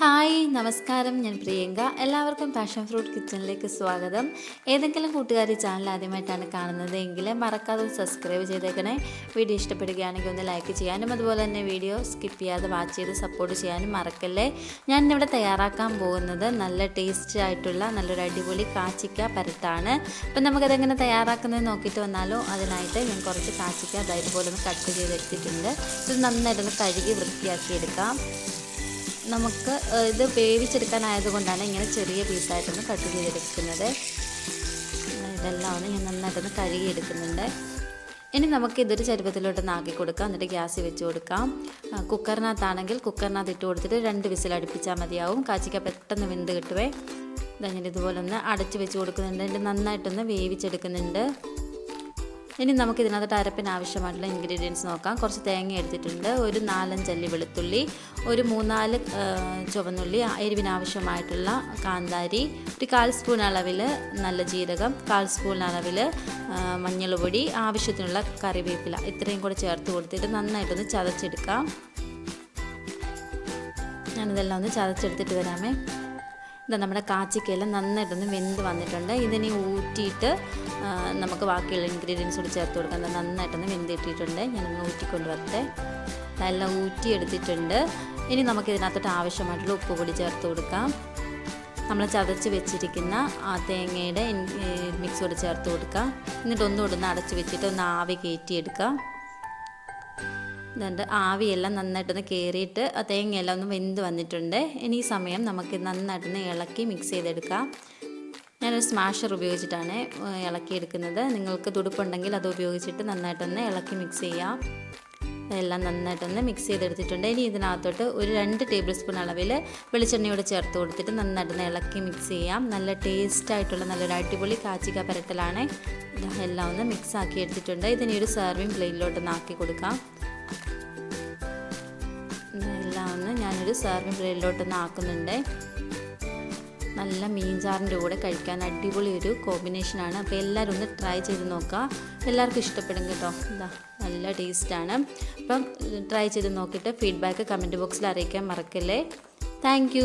Hi നമസ്കാരം. ഞാൻ പ്രിയങ്ക. എല്ലാവർക്കും പാഷൻ ഫ്രൂട്ട് കിച്ചണിലേക്ക് സ്വാഗതം. ഏതെങ്കിലും കൂട്ടുകാർ ചാനൽ ആദ്യമായിട്ടാണ് കാണുന്നത് എങ്കിൽ മറക്കാതെ സബ്സ്ക്രൈബ് ചെയ്തേക്കണേ. വീഡിയോ ഇഷ്ടപ്പെടുകയാണെങ്കിൽ ഒന്ന് ലൈക്ക് ചെയ്യാനും അതുപോലെ തന്നെ വീഡിയോ സ്കിപ്പ് ചെയ്യാതെ വാച്ച് ചെയ്ത് സപ്പോർട്ട് ചെയ്യാനും മറക്കല്ലേ? ഞാൻ ഇവിടെ തയ്യാറാക്കാൻ പോകുന്നത് നല്ല ടേസ്റ്റ് ആയിട്ടുള്ള നല്ലൊരു അടിപൊളി കാച്ചിക്ക പരത്താണ് അപ്പം നമുക്കതെങ്ങനെ തയ്യാറാക്കുന്നത് നോക്കിയിട്ട് വന്നാലോ? അതിനായിട്ട് ഞാൻ കുറച്ച് കാച്ചിക്ക അതായത് പോലെ ഒന്ന് കട്ട് ചെയ്ത് എടുത്തിട്ടുണ്ട് ഇത് നന്നായിട്ടൊന്ന് കഴുകി വൃത്തിയാക്കി എടുക്കാം നമുക്ക് ഇത് വേവിച്ചെടുക്കാനായതുകൊണ്ടാണ് ഇങ്ങനെ ചെറിയ പീസായിട്ടൊന്ന് കട്ട് ചെയ്തെടുക്കുന്നത്. ഇതെല്ലാം ഒന്ന് ഞാൻ നന്നായിട്ടൊന്ന് കഴുകിയെടുക്കുന്നുണ്ട്. ഇനി നമുക്ക് ഇതൊരു ചരുവത്തിലോട്ടൊന്ന് ആക്കി കൊടുക്കാം. എന്നിട്ട് ഗ്യാസ് വെച്ച് കൊടുക്കാം. കുക്കറിനകത്താണെങ്കിൽ കുക്കറിനകത്ത് ഇട്ട് കൊടുത്തിട്ട് രണ്ട് വിസിൽ അടുപ്പിച്ചാൽ മതിയാവും. കാച്ചിക്ക പെട്ടെന്ന് വെന്ത് കിട്ടുവേ. ഇതാ ഞാൻ ഇതുപോലെ ഒന്ന് അടച്ച് വെച്ച് കൊടുക്കുന്നുണ്ട്. എന്നിട്ട് നന്നായിട്ടൊന്ന് വേവിച്ചെടുക്കുന്നുണ്ട്. ഇനി നമുക്ക് ഇതിനകത്ത് അരപ്പിന് ആവശ്യമായിട്ടുള്ള ഇൻഗ്രീഡിയൻസ് നോക്കാം. കുറച്ച് തേങ്ങ എടുത്തിട്ടുണ്ട്. ഒരു നാലഞ്ചല്ലി വെളുത്തുള്ളി ഒരു മൂന്നാൽ ചുവന്നുള്ളി എരിവിനാവശ്യമായിട്ടുള്ള കാന്താരി ഒരു കാൽ സ്പൂൺ അളവിൽ നല്ല ജീരകം കാൽ സ്പൂൺ അളവിൽ മഞ്ഞൾപ്പൊടി പൊടി ആവശ്യത്തിനുള്ള കറിവേപ്പില. ഇത്രയും കൂടെ ചേർത്ത് കൊടുത്തിട്ട് നന്നായിട്ടൊന്ന് ചതച്ചെടുക്കാം. ഞാനിതെല്ലാം ഒന്ന് ചതച്ചെടുത്തിട്ട് വരാമേ. ഇതാ നമ്മുടെ കാച്ചിക്കയെല്ലാം നന്നായിട്ടൊന്ന് വെന്ത് വന്നിട്ടുണ്ട്. ഇതിനെ ഊറ്റിയിട്ട് നമുക്ക് ബാക്കിയുള്ള ഇൻഗ്രീഡിയൻസ് കൂടി ചേർത്ത് കൊടുക്കാം. നന്നായിട്ടൊന്ന് വെന്തിട്ടിട്ടുണ്ട്. ഞാനൊന്ന് ഊറ്റിക്കൊണ്ട് വരട്ടെ. നല്ല ഊറ്റി എടുത്തിട്ടുണ്ട് ഇനി നമുക്ക് ഇതിനകത്തോട്ട് ആവശ്യമായിട്ടുള്ള ഉപ്പ് കൂടി ചേർത്ത് കൊടുക്കാം. നമ്മൾ ചതച്ച് വെച്ചിരിക്കുന്ന ആ തേങ്ങയുടെ മിക്സ് കൂടി ചേർത്ത് കൊടുക്കാം. എന്നിട്ട് ഒന്നുകൂടെ ഒന്ന് അടച്ച് വെച്ചിട്ട് ഒന്ന് ആവി കയറ്റിയെടുക്കാം. എന്നിട്ട് ആവിയെല്ലാം നന്നായിട്ടൊന്ന് കയറിയിട്ട് ആ തേങ്ങയെല്ലാം ഒന്ന് വെന്ത് വന്നിട്ടുണ്ട്. ഇനി ഈ സമയം നമുക്ക് നന്നായിട്ടൊന്ന് ഇളക്കി മിക്സ് ചെയ്തെടുക്കാം. ഞാനൊരു സ്മാഷർ ഉപയോഗിച്ചിട്ടാണ് ഇളക്കി ഇളക്കിയെടുക്കുന്നത്. നിങ്ങൾക്ക് തുടുപ്പുണ്ടെങ്കിൽ അത് ഉപയോഗിച്ചിട്ട് നന്നായിട്ടൊന്ന് ഇളക്കി മിക്സ് ചെയ്യാം. എല്ലാം നന്നായിട്ടൊന്ന് മിക്സ് ചെയ്തെടുത്തിട്ടുണ്ട്. ഇനി ഇതിനകത്തോട്ട് ഒരു രണ്ട് ടേബിൾ സ്പൂൺ അളവിൽ വെളിച്ചെണ്ണയോട് ചേർത്ത് കൊടുത്തിട്ട് നന്നായിട്ടൊന്ന് ഇളക്കി മിക്സ് ചെയ്യാം. നല്ല ടേസ്റ്റ് ആയിട്ടുള്ള നല്ലൊരു അടിപൊളി കാച്ചിക്ക പരട്ടലാണ് എല്ലാം ഒന്ന് മിക്സ് ആക്കി എടുത്തിട്ടുണ്ട്. ഇതിനി ഒരു സെർവിങ് പ്ലേറ്റിലോട്ട് ആക്കി കൊടുക്കാം. എല്ലാം ഒന്ന് ഞാനൊരു സെർവിങ് പ്ലേറ്റിലോട്ടൊന്ന് ആക്കുന്നുണ്ട്. നല്ല മീൻചാറിന്റെ കൂടെ കഴിക്കാൻ അടിപൊളി ഒരു കോമ്പിനേഷനാണ് അപ്പോൾ എല്ലാവരും ഒന്ന് ട്രൈ ചെയ്ത് നോക്കുക. എല്ലാവർക്കും ഇഷ്ടപ്പെടും കേട്ടോ. എന്താ നല്ല ടേസ്റ്റാണ് അപ്പം ട്രൈ ചെയ്ത് നോക്കിയിട്ട് ഫീഡ്ബാക്ക് കമന്റ് ബോക്സിൽ അറിയിക്കാൻ മറക്കല്ലേ. താങ്ക്